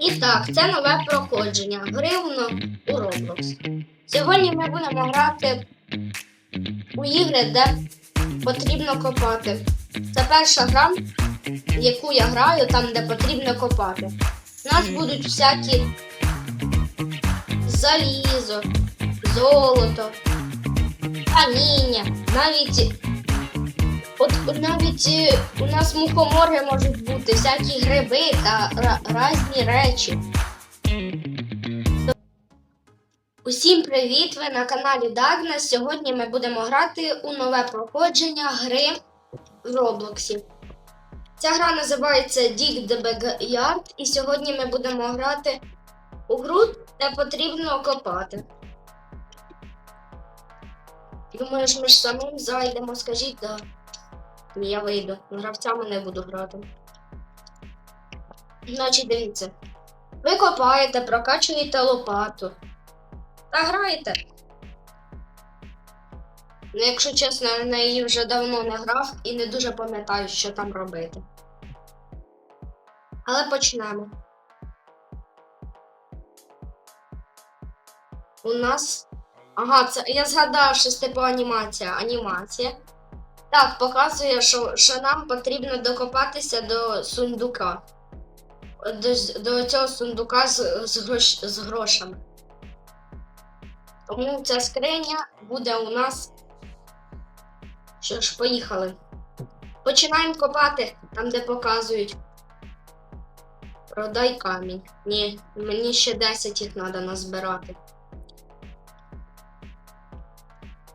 І так, це нове проходження гри у Roblox. Сьогодні ми будемо грати у ігри, де потрібно копати. Це перша гра, в яку я граю, там, де потрібно копати. У нас будуть всякі залізо, золото, каміння, навіть. От навіть е, у нас мухомори можуть бути, всякі гриби та різні речі. Усім привіт! Ви на каналі Дагнес. Сьогодні ми будемо грати у нове проходження гри в Роблоксі. Ця гра називається Dig the Backyard, і сьогодні ми будемо грати у гру, де потрібно копати. Думаєш, ми ж самим зайдемо, скажіть, да. Ні, я вийду. Гравцями не буду грати. Значить, дивіться. Ви копаєте, прокачуєте лопату. Та граєте. Ну, якщо чесно, я в неї вже давно не грав і не дуже пам'ятаю, що там робити. Але почнемо. У нас. Ага, це я згадав, що це типу анімація. Анімація. Так, показує, що, що нам потрібно докопатися до сундука. До, до цього сундука з, з, грош, з грошами. Тому ця скриня буде у нас. Що ж, поїхали. Починаємо копати там, де показують. Продай камінь. Ні, мені ще 10 їх треба назбирати.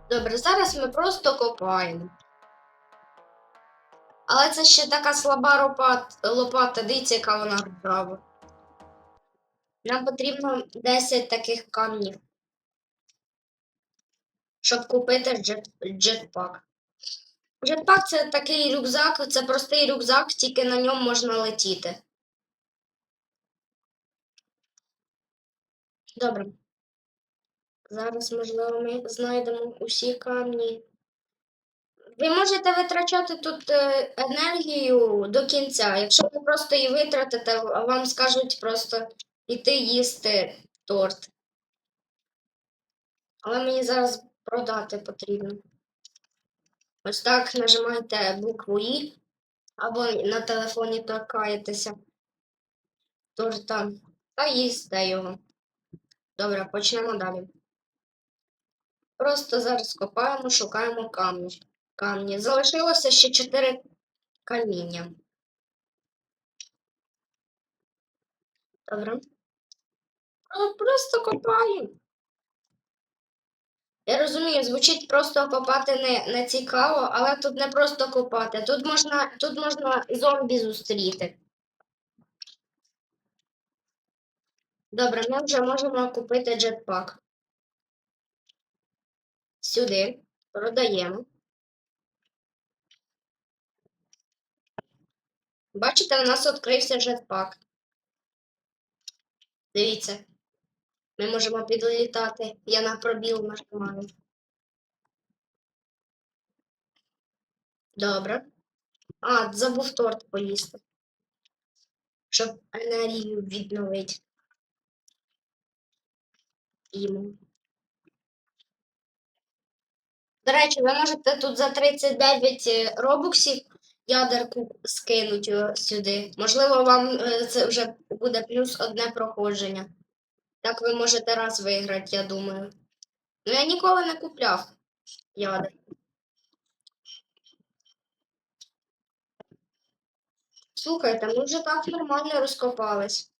Добре, зараз ми просто копаємо. Але це ще така слаба лопата. Дивіться, яка вона ржава. Нам потрібно 10 таких камнів. Щоб купити джет, джетпак. Джетпак це такий рюкзак, це простий рюкзак, тільки на ньому можна летіти. Добре. Зараз, можливо, ми знайдемо усі камні. Ви можете витрачати тут е, енергію до кінця. Якщо ви просто її витратите, вам скажуть просто йти їсти торт. Але мені зараз продати потрібно. Ось так нажимаєте букву І або на телефоні торкаєтеся торта та їсте його. Добре, почнемо далі. Просто зараз копаємо, шукаємо камні. Камні. Залишилося ще 4 каміння. Добре. А, Просто копаємо. Я розумію, звучить просто копати не, не цікаво, але тут не просто копати. Тут можна, тут можна зомбі зустріти. Добре, ми вже можемо купити джетпак. Сюди. Продаємо. Бачите, у нас відкрився джетпак. Дивіться. Ми можемо підлітати. Я на пробіл нажимаю. Добре. А, забув торт поїсти. Щоб енергію відновити. Йому. До речі, ви можете тут за 39 е, робоксів ядерку скинути сюди. Можливо, вам е, це вже буде плюс одне проходження. Так ви можете раз виграти, я думаю. Ну, я ніколи не купляв ядер. Слухайте, ми вже так нормально розкопались.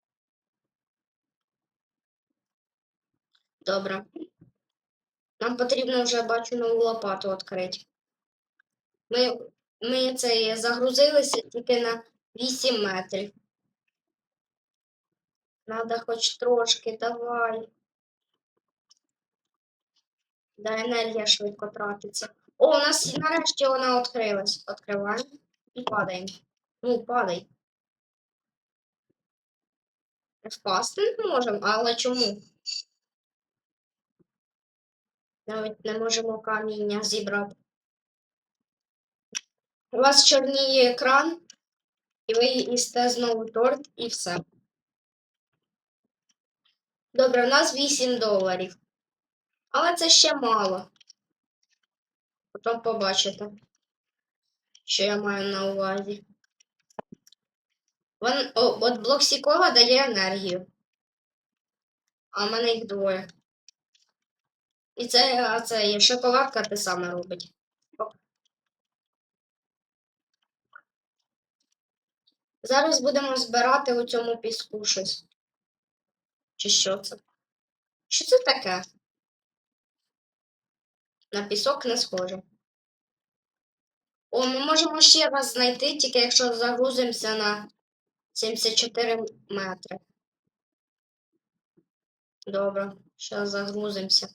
Добре. Нам потрібно вже бачу нову лопату відкрити. Ми, ми це загрузилися тільки на 8 метрів. Надо хоч трошки, давай. Да, енергія швидко тратиться. О, у нас нарешті вона відкрилась. Відкриваємо і падаємо. Ну, падай. Впасти не можемо, але чому? Навіть не можемо каміння зібрати. У вас чорніє екран, і ви їсте знову торт і все. Добре, у нас 8 доларів. Але це ще мало. Потім побачите, що я маю на увазі. Вон, о, от блок Сікова дає енергію. А в мене їх двоє. І це, а це є шоколадка те саме робить. Зараз будемо збирати у цьому піску щось. Чи що це? Що це таке? На пісок не схоже. О, ми можемо ще раз знайти, тільки якщо загрузимося на 74 метри. Добре, зараз загрузимося.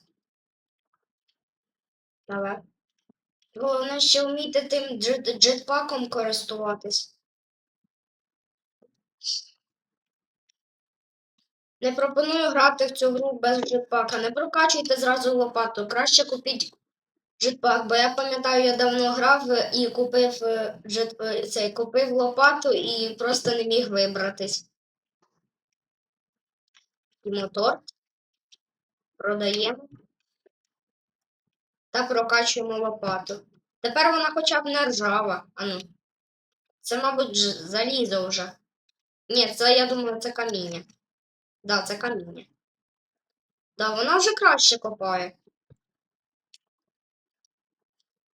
Давай. Головне ще вміти тим джет- джетпаком користуватись. Не пропоную грати в цю гру без джетпака. Не прокачуйте зразу лопату. Краще купіть джетпак, бо я пам'ятаю, я давно грав і купив е, джет... е, цей, купив лопату і просто не міг вибратись. І мотор. Продаємо. Та прокачуємо лопату. Тепер вона хоча б не ржава. Ану. Це, мабуть, залізо вже. Ні, це, я думаю, це каміння. Да, це каміння. Да, вона вже краще копає.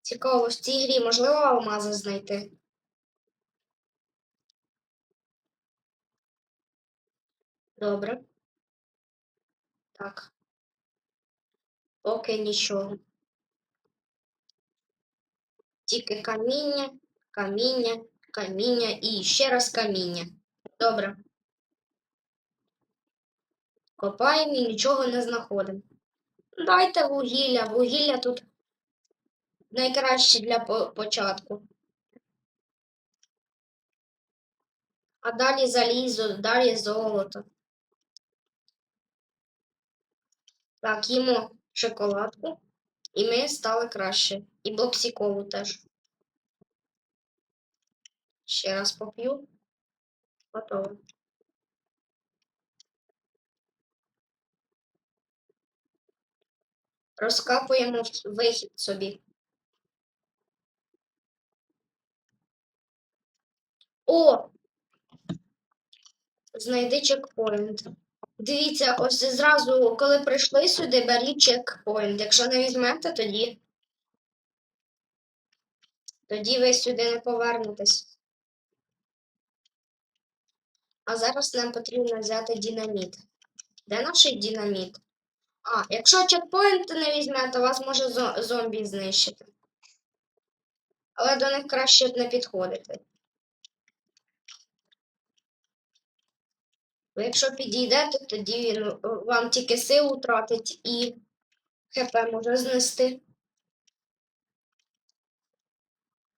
Цікаво, в цій грі можливо алмази знайти. Добре. Так. Поки нічого. Тільки каміння, каміння, каміння і ще раз каміння. Добре. Копаємо і нічого не знаходимо. Дайте вугілля. Вугілля тут найкраще для початку. А далі залізо, далі золото. Так, їмо шоколадку, і ми стали краще. І блоксікову теж. Ще раз поп'ю. Готово. Розкапуємо вихід собі. О! Знайди чекпоінт. Дивіться, ось зразу, коли прийшли сюди, беріть чекпоінт. Якщо не візьмете, тоді. Тоді ви сюди не повернетесь. А зараз нам потрібно взяти динаміт. Де наш динаміт? А, якщо чекпоінт не візьмете, вас може зомбі знищити. Але до них краще не підходити. Бо якщо підійдете, тоді він вам тільки силу тратить і ХП може знести.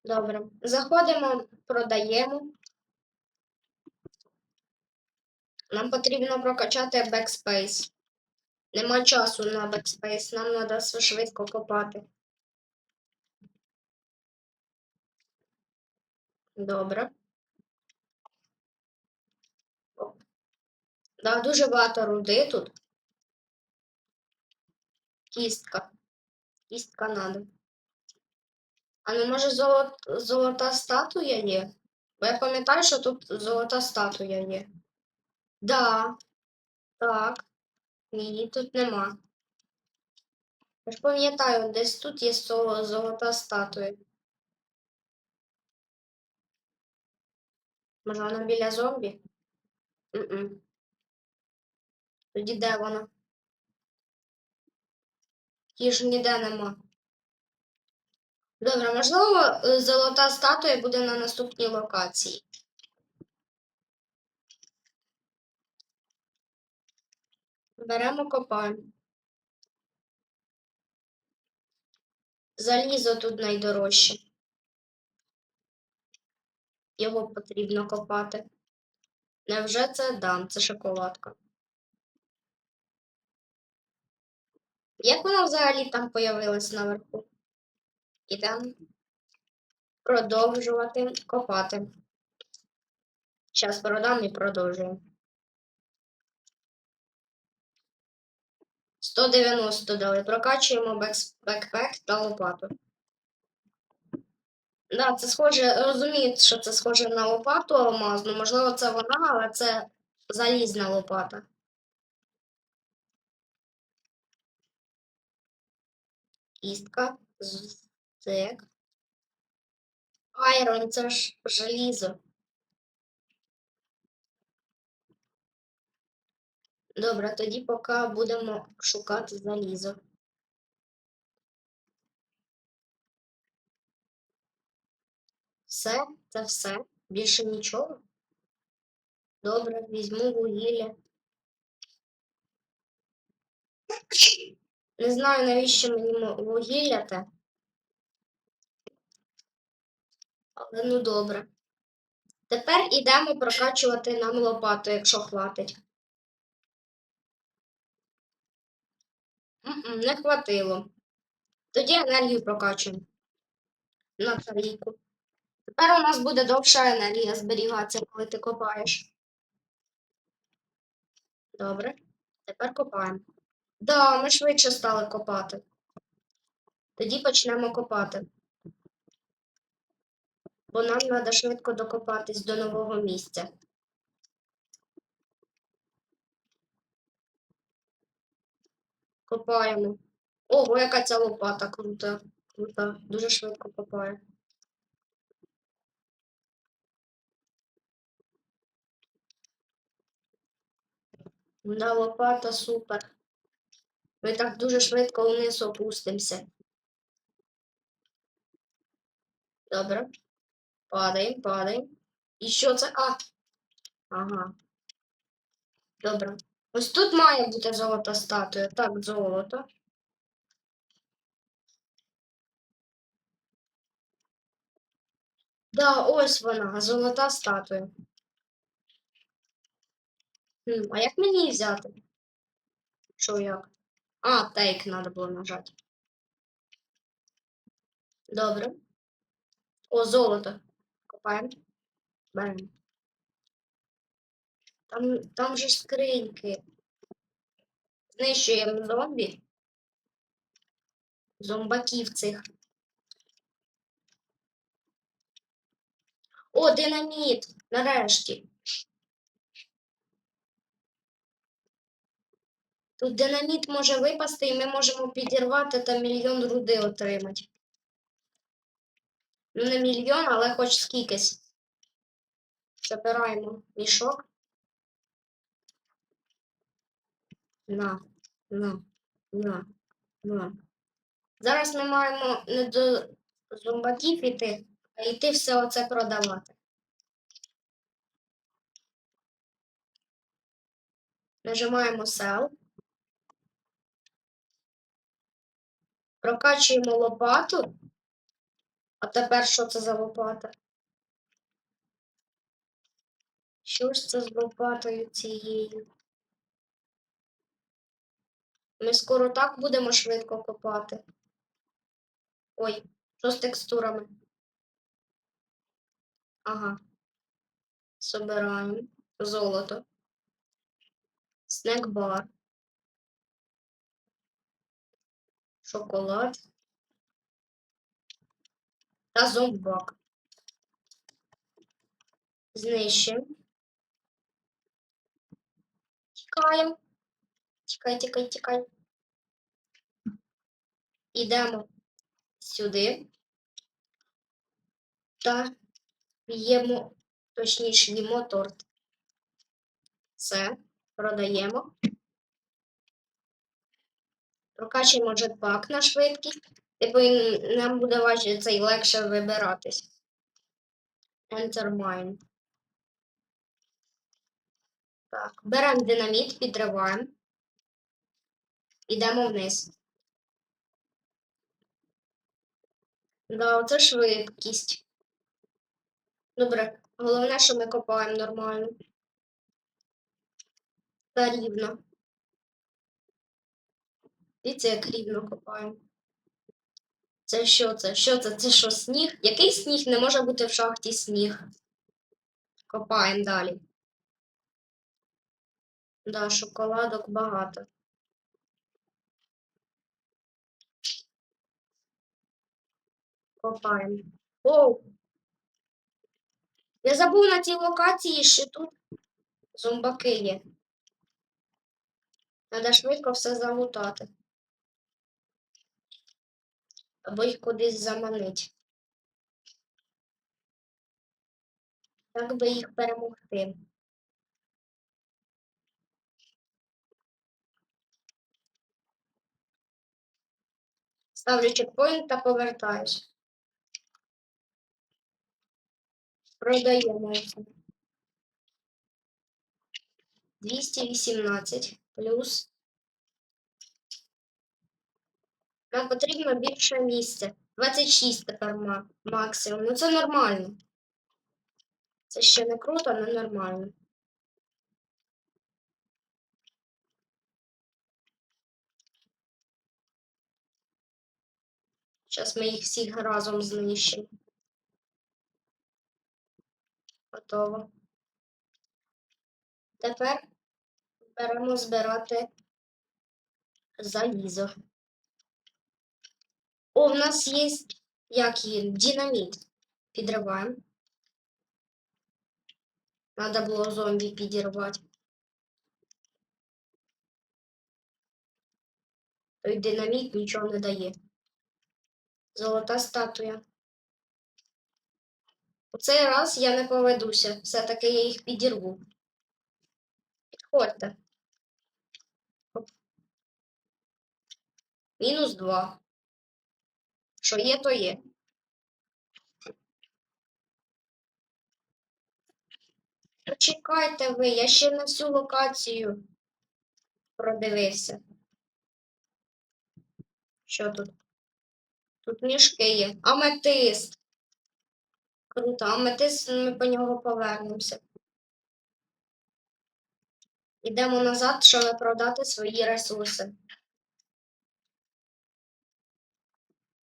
Добре. Заходимо, продаємо. Нам потрібно прокачати бекспейс. Нема часу на бекспейс, нам треба швидко копати. Добре. Да, дуже багато руди тут. Кістка. Кістка надо. А не може золот... золота статуя є? Бо я пам'ятаю, що тут золота статуя є. Да. Так. Ні, тут нема. Я ж пам'ятаю, десь тут є золота статуя. Може, вона біля зомбі? М-м. Тоді де вона? Її ж ніде нема. Добре, можливо, е, золота статуя буде на наступній локації. Беремо копаємо. Залізо тут найдорожче. Його потрібно копати. Невже це дам? Це шоколадка. Як вона взагалі там появилась наверху? Ідемо продовжувати копати. Зараз продам і продовжуємо. 190 дали. Прокачуємо бекпек та лопату. Да, це схоже, розумію, що це схоже на лопату алмазну. Можливо, це вона, але це залізна лопата. Кістка. Стек. Айрон, це ж желізо. Добре, тоді поки будемо шукати залізо. Все, це все. Більше нічого. Добре, візьму вугілля. Не знаю, навіщо мені вугілля те. Але ну добре. Тепер ідемо прокачувати нам лопату, якщо хватить. Не хватило. Тоді енергію прокачуємо. На тарійку. Тепер у нас буде довша енергія зберігатися, коли ти копаєш. Добре. Тепер копаємо. Да, ми швидше стали копати. Тоді почнемо копати. Бо нам треба швидко докопатись до нового місця. Копаємо. Ого, яка ця лопата крута. Крута. Дуже швидко копає. Да, лопата супер. Ми так дуже швидко вниз опустимося. Добре. Падаємо, падаємо. І що це? А. Ага. Добре. Ось тут має бути золота статуя. Так, золото. Да, ось вона, золота статуя. Хм, а як мені її взяти? Що як? А, тейк треба було нажати. Добре. О, золото. Копаємо. Беремо. Там, там же скриньки. Знищуємо зомбі. Зомбаків цих. О, динаміт! Нарешті. Тут динаміт може випасти, і ми можемо підірвати та мільйон руди отримати. Ну, не мільйон, але хоч скількись. Забираємо мішок. На, на, на, на. Зараз ми маємо не до зомбаків іти, а йти все оце продавати. Нажимаємо Sell. Прокачуємо лопату. А тепер що це за лопата? Що ж це з лопатою цією? Ми скоро так будемо швидко копати. Ой, що з текстурами? Ага. Собираємо золото. Снекбар. Шоколад. Та зомбак. Знищимо. Тікаємо. Тікай, тікай, тікай. Ідемо сюди. Та п'ємо, точніше, їмо торт. Все, продаємо. Прокачуємо джетпак на швидкість. Типу нам буде важче цей легше вибиратись. Enter mine. Так, беремо динаміт, підриваємо. Ідемо вниз. Да, оце швидкість. Добре, головне, що ми копаємо нормально. Та рівно. Дивіться, як рівно копаємо. Це що це? Що це? Це що, сніг? Який сніг? Не може бути в шахті сніг. Копаємо далі. Да, шоколадок багато. Копаємо. Оу! Я забув на цій локації, що тут зомбаки є. Треба швидко все залутати. Або їх кудись заманить. Як би їх перемогти? Ставлю чекпоінт та повертаюсь. Продаємо 218 плюс. Нам потрібно більше місця. 26 тепер максимум. Ну це нормально. Це ще не круто, але нормально. Зараз ми їх всіх разом знищимо. Готово. Тепер беремо збирати залізо. О, в нас є як її, динаміт. Підриваємо. Надо було зомбі підірвати. Той динаміт нічого не дає. Золота статуя. Цей раз я не поведуся. Все-таки я їх підірву. Підходьте. Мінус два. Що є, то є. Почекайте ви, я ще на всю локацію продивився. Що тут? Тут мішки є. Аметист. Круто, аметист, ми по нього повернемося. Йдемо назад, щоб продати свої ресурси.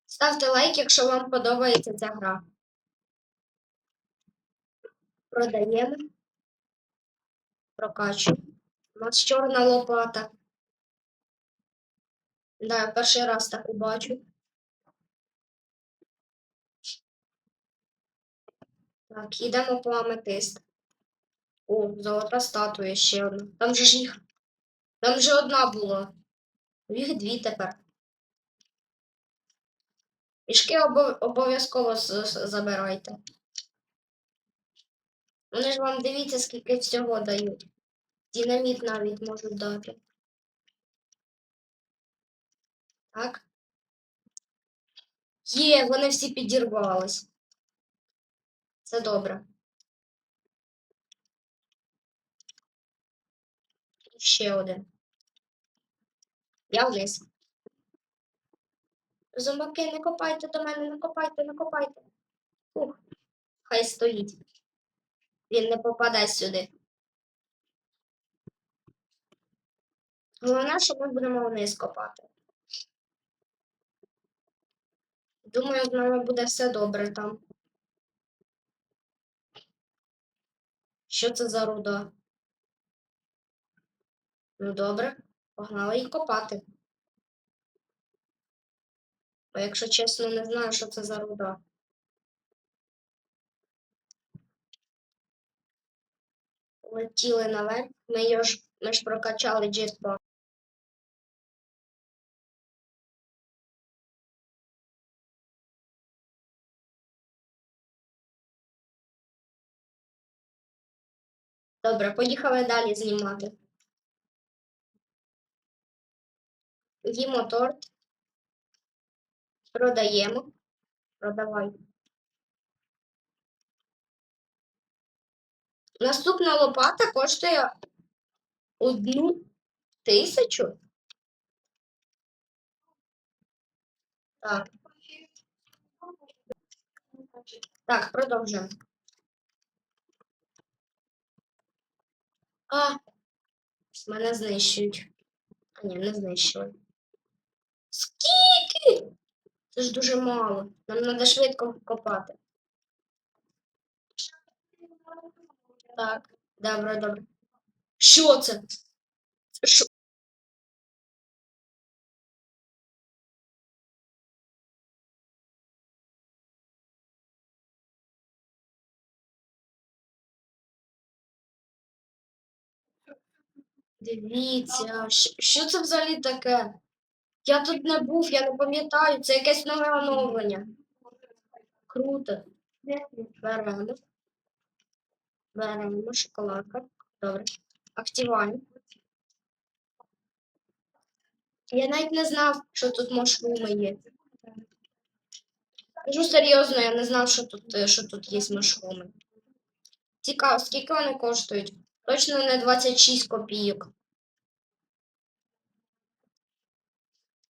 Ставте лайк, якщо вам подобається ця гра. Продаємо. Прокачуємо. У нас чорна лопата. Да, я перший раз таку бачу. Так, йдемо по аметист. О, золота статуя ще одна. Там же ж їх. Там же одна була. Їх дві тепер. Обов- обов'язково забирайте. Вони ж вам дивіться, скільки всього дають. Динаміт навіть можуть дати. Так. Є, вони всі підірвались. Це добре. І Ще один. Я вниз. Зомбаки, не копайте до мене, не копайте, не копайте. Ух, хай стоїть. Він не попаде сюди. Головне, що ми будемо вниз копати. Думаю, з нами буде все добре там. Що це за руда? Ну добре, погнали їх копати. Бо якщо чесно, не знаю, що це за руда. Летіли наверх. Ми, ж, ми ж прокачали джетпак. Добре, поїхали далі знімати. Їмо торт. Продаємо. Продавай. Наступна лопата коштує одну тисячу. Так. Так, продовжуємо. А, мене знищують. А ні, не знищили. Скільки? Це ж дуже мало. Нам треба швидко копати. Так, добре, добре. Що це? Що? Дивіться, що це взагалі таке? Я тут не був, я не пам'ятаю, це якесь нове оновлення. Круто. Беремо. Беремо шоколадка. Добре. Активаємо. Я навіть не знав, що тут мушруми є. Кажу серйозно, я не знав, що тут, що тут є мушруми. Цікаво, скільки вони коштують? Точно не 26 копійок.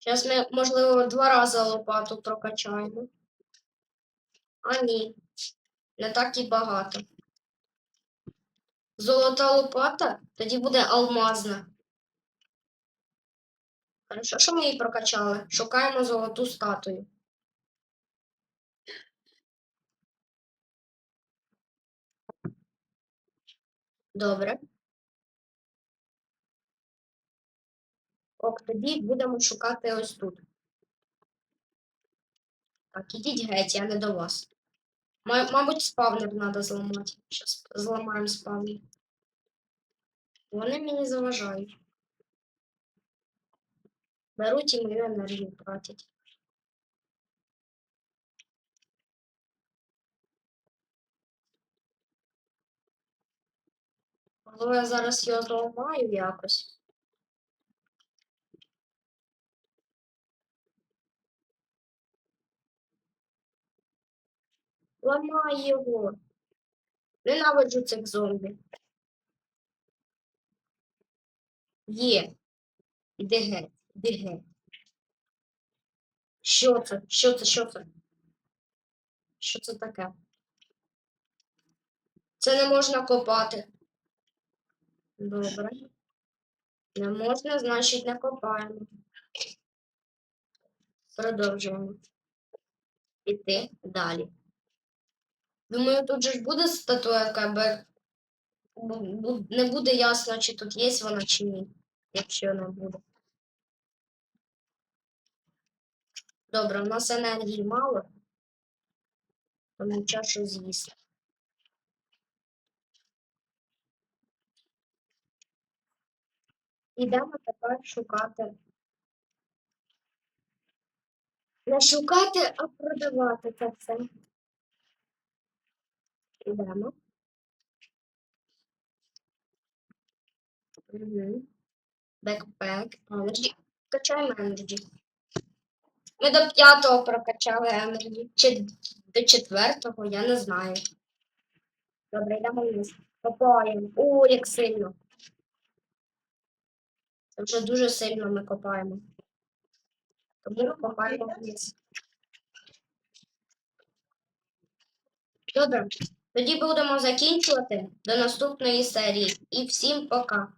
Зараз ми, можливо, два рази лопату прокачаємо. А ні, не так і багато. Золота лопата, тоді буде алмазна. Хорошо, що ми її прокачали? Шукаємо золоту статую. Добре. Ок, тоді будемо шукати ось тут. Так, ідіть геть, я не до вас. Ма- Мабуть, спавнер треба зламати. Щас зламаємо спавнер. Вони мені заважають. Беруть і мою енергію тратять. Можливо, я зараз його зламаю якось. Ламай його. Ненавиджу цих зомбі. Є. Іди геть, іди геть. Що це? Що це? Що це? Що це таке? Це не можна копати. Добре. Не можна, значить, не копаємо. Продовжуємо. Іти далі. Думаю, тут же ж буде статуетка, бо не буде ясно, чи тут є вона, чи ні, якщо не буде. Добре, у нас енергії мало, тому чашу з'їсти. Ідемо тепер шукати. Не шукати, а продавати це все. Ідемо. Бекпек, енерджі. Качаємо енерджі. Ми до п'ятого прокачали енерджі. Чи до четвертого, я не знаю. Добре, йдемо вниз. Копаємо. О, як сильно. Це вже дуже сильно ми копаємо. Тому ми копаємо вниз. Добре. Тоді будемо закінчувати до наступної серії. І всім пока.